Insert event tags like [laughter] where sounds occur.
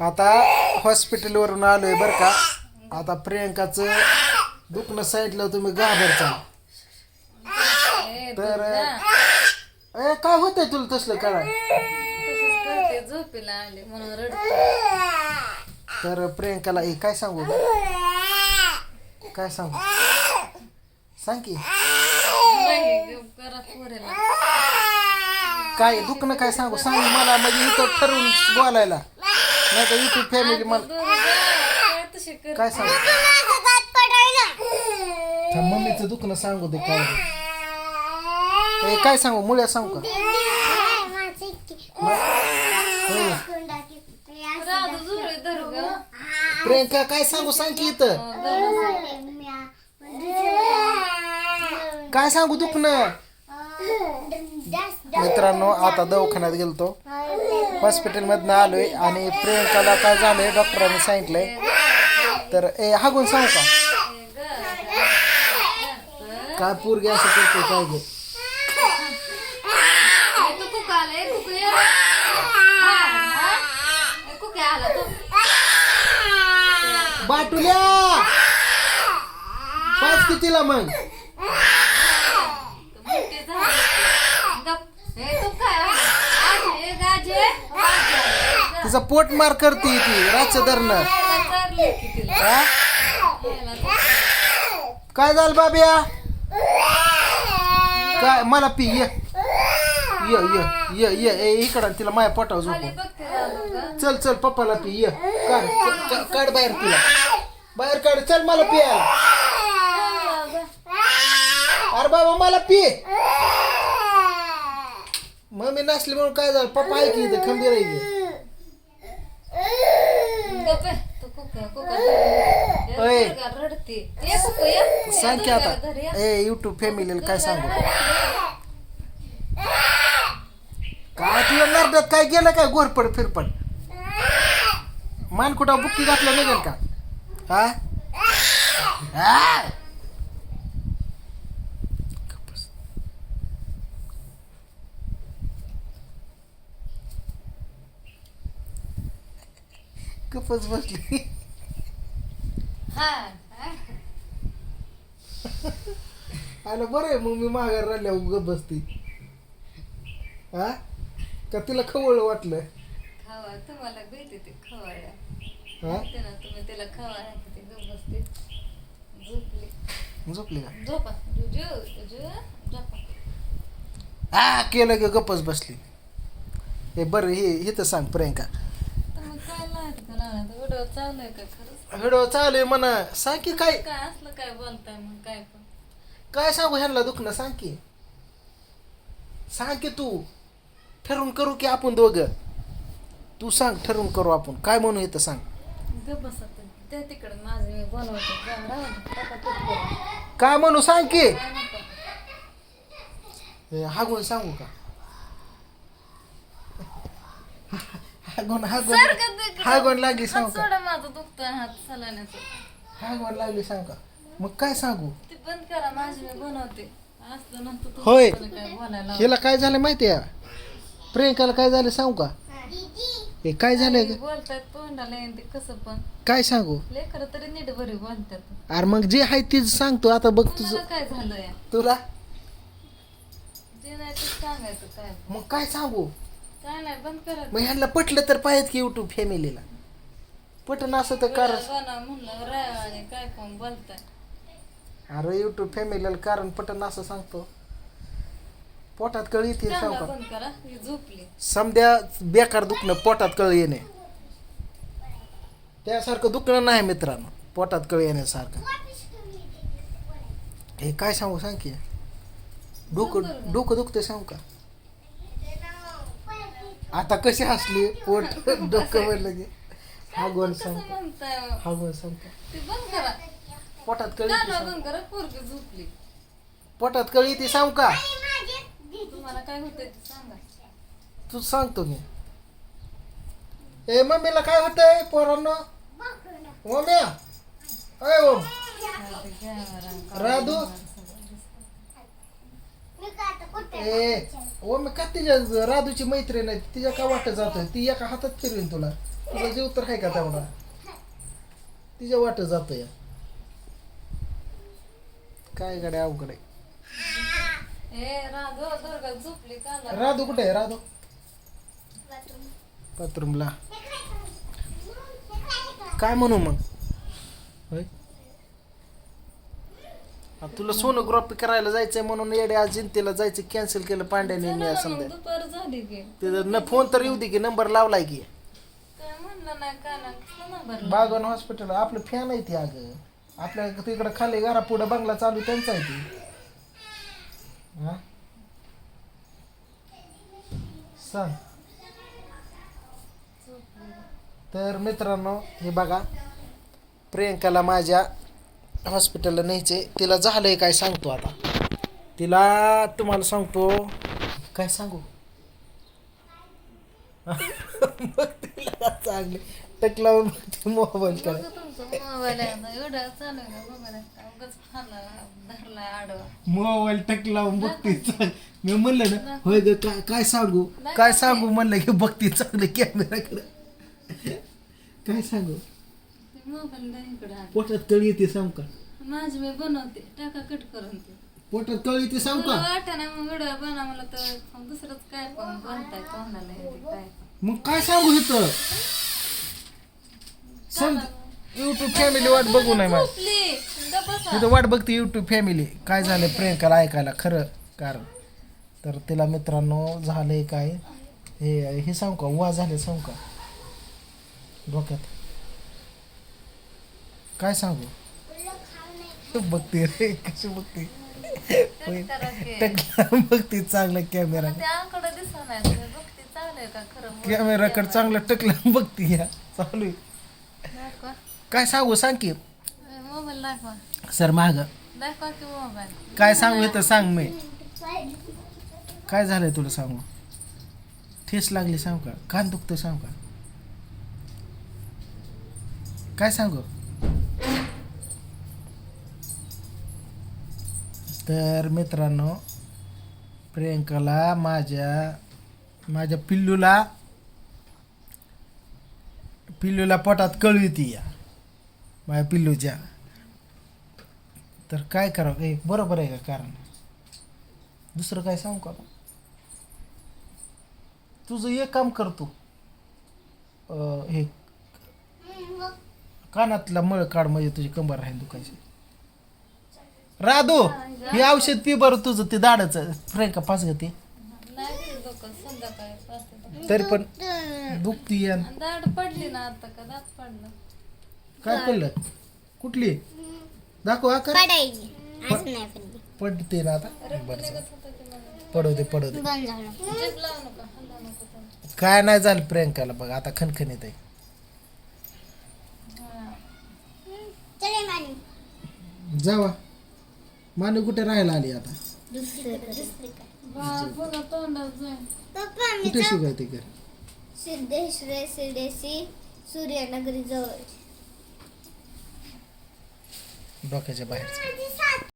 आता हॉस्पिटलवरून आलोय बरं का. आता प्रियंकाचं दुखणं सांगितलं तुम्ही घाबरचा ए, तर. ए काय होतंय तुला तसलं काय तसंच करते झोपेला आले म्हणून रडते तर प्रियंकाला ए काय सांगू? काय सांगू? सांग की. नाही गप करा पोरेला. काय दुखणं काय सांगू? सांग मला म्हणजे इथं ठरवून बोलायला. नाही तर युट्यूब फॅमिली मला काय सांगू? त्या मम्मीचं दुखणं सांगू दे काय ए काय सांगू? मुळ्या सांगू का? प्रियंका काय सांगू? सांग की इथं. काय सांगू दुखणं? मित्रांनो आता दवाखान्यात गेलतो. हॉस्पिटलमधनं आलोय आणि प्रियंकाला काय झालंय डॉक्टरांनी सांगितलंय. तर ए हागून सांगू का? काय पोरगी असं करते काय गे? बाटुल्या! पाच कितीला मग मोठी झाली. गप. ए, तू काय आजे, गाजे, गाजे. तिचा पोट मार करते ती रातचं हा? काय झालं बाबिया? काय मला पी ये. ये ये ये ये ये इकडं तिला माया पोटावर झोप. चल चल पप्पाला पी ये. काढ काढ बाहेर तिला. बाहेर काढ चल मला पियाला अरे बाबा मला पी. मम्मी नसली म्हणून काय झालं? पप्पा ऐकली इथे खंबीर आहे की. गप आहे. तू कुका, कुका ओय. ए, पोरगा रडते. ये कुकू, ये. ये, सांग की आता ए युट्यूब फॅमिलीला काय सांगू काय तुला नरड्यात काय गेलं काय गोरपड फिरपड मान कुठं बुक्की घातलं निघेल का हा गप्पच बसली हा, हा. आलं बरं आहे मग मी माघार राहिल्या गप बसती हा का तिला खवळ वाटलं खावा तुम्हाला भेटते ते खवाया हा ते ना तुम्ही त्याला खवाया ते गप बसते झोपली झोपली का झोपा जुजू जुजू झोपा हा केलं ग गप्पच बसली हे बरं हे हे तर सांग प्रियंका तुम्ही काय लाइट का लावणार व्हिडिओ चालू आहे का खरंच? व्हिडिओ चालू आहे म्हणा. सांग की काय? काय असलं काय बोलताय मग काय पण. काय सांगू ह्यांना दुखणं? सांग की. सांग की तू. ठरवून करू की आपण दोघं. तू सांग ठरवून करू आपण. काय म्हणू येतं सांग. गप. त्या तिकडे माझे मी बनवते जा, राहू दे. टाका तूप करून. काय म्हणू? सांग की. काय नको. हे हागून सांगू का? [laughs] हागून हागून. सारखं ते- हागून लागली सांगू का? सोडा माझं दुखतोय हात सलाण्याचं. हागून लागली सांग का? मग काय सांगू? ते बंद करा माझी मी बनवते. असलं नंतर तू होय. काय बोलायला हिला काय झालं माहिती आहे? प्रियंकाला काय झालं सांगू का? हे काय झालंय ग? बोलतात तोंडाला येईन ते कसं पण. काय सांगू? लेकर तरी नीट बरी बोलतात. अरे मग जे आहे तेच सांगतो आता बघ तुझं तुम्हाला काय झालंय? तुला? जे नाही ते सांगायचं काय? मग काय सांगू? काय नाही बंद करा मग ह्यांना पटलं तर पाहिजे की युट्यूब फॅमिलीला पटन असं तर कर बनव म्हणलं राय आणि काय पण बोलताय? अरे युट्यूब फॅमिलीला कारण पटन असं सांगतो. पोटात कळ येते सांग चांगला का बंद करा ही झोपली. समद्या बेकार दुखणं पोटात कळ येणे. त्यासारखं दुखणं नाही मित्रांनो पोटात कळ येण्यासारखं. हे काय सांगू सांग की. डोकं डोकं दुखते सांगू का? आता कशी हसली? [laughs] पोट डोकं म्हणलं की. हा गोल सांग हा गोल सांग का ते बंद करा. पोटात कळ येते चालू सांग. बंद करा पोरगी झोपली. पोटात कळ येते सांगू का? तुम्हाला काय होतंय ते सांगा. तू सांगतो मी. ए मम्मीला काय होतंय पोरांनो? ओम्या अय ओम. हा, ते. राधू. ए ओ मी का तिच्या राधूची मैत्रीण आहे? तिच्या का वाटत जातोय? ती एका हातात फिरवीन तुला. तुझा जीव तर आहे का तेवढा? तिच्या वाटत जातोय. काय गाड्या अवघड आहे. ए राघव दुर्गा झोपली का राधू कुठे आहे? राधू? बाथरूमला. काय म्हणू मग? होय? आ, तुला सोनोग्राफी करायला जायचंय म्हणून येडे आज जिंतीला जायचं कॅन्सल केलं पांड्याने मी दुपार झाली की. तिथं न फोन तर येऊ दे की नंबर लावलाय की. काय म्हणलं नाही नंबर बागवान हॉस्पिटल आपलं फॅन आहे ती अगं. आपल्या तिकडं खाली घरा पुढं बंगला चालू त्यांचा आहे ती. हा? सांग. तर मित्रांनो हे बघा. प्रियंकाला माझ्या हॉस्पिटलला न्यायचे तिला झालंय काय सांगतो आता. तिला तुम्हाला सांगतो. काय सांगू? मग तिला चांगले टकला मोबाईल तुमचा मोबाईल आहे ना एवढा चालू आहे ना मोबाईल उगाच खाल्ला धरला आडवा. मोबाईल टक लावून बघते चांग- मी म्हणलं ना होय ग काय काय सांगू? काय सांगू म्हणलं की बघते चांगलं कॅमेराकडे काय सांगू? मोबाईल नाही इकडे आण. पोटात कळी येते सांग का? माझी मी बनवते टाका कट करून ते. पोटात कळी येते सांग का? वाटतं ना मग व्हिडिओ बनवा मला तर मग दुसरंच काय पण बनताय तोंडाला येते काय. पण. मग काय सांगू इथं? समज युट्यूब फॅमिली वाट बघू नाही माझी झोपली. गप्प बसा. तिथं वाट बघते युट्यूब फॅमिली काय झालं प्रियंकाला ऐकायला खरं कारण. तर तिला मित्रांनो झालंय काय? हे हे सांगू का वा झाले सांगू का? डोक्यात. काय सांगू? बघते रे कशी बघते. टकला [laughs] बघते चांगला कॅमेरा ते ते कॅमेराकडे चांगला टकला बघते या. चालू काय सांगू सांग की. सर माग. काय सांगू तर सांग मी. काय झालंय तुला सांगू? ठेस लागली सांगू का? कान दुखतं सांगू का? काय सांगू? तर मित्रांनो प्रियंकाला माझ्या माझ्या पिल्लूला पिल्लूला पोटात कळवी ती या माझ्या पिल्लूच्या. तर काय करावं? ए बरोबर आहे का कारण? दुसरं काय सांगू का तुझं एक काम करतो हे कानातला मळ काढ म्हणजे तुझी कंबर राहील दुखायची. राधू हे औषध पी बरं तुझं ते दाडाचं फ्रँका घेते पाच ते- तरी पण दुखती पडली ना आता का? दात पडलं. काय पडलं? कुठली? दाखव हा कर. पडायची. आज नाही पडली. पडते ना आता. बरं पडू दे पडू दे. काय नाही झालं प्रियंकाला बघ आता खणखणीत आहे. जावा. मानू कुठे राहायला आली आता? पप्पा मी कुठे शिकायते घर? सिद्धेश्वर सिद्धेशी सूर्यनगरी जवळ. डोक्याच्या बाहेरचं.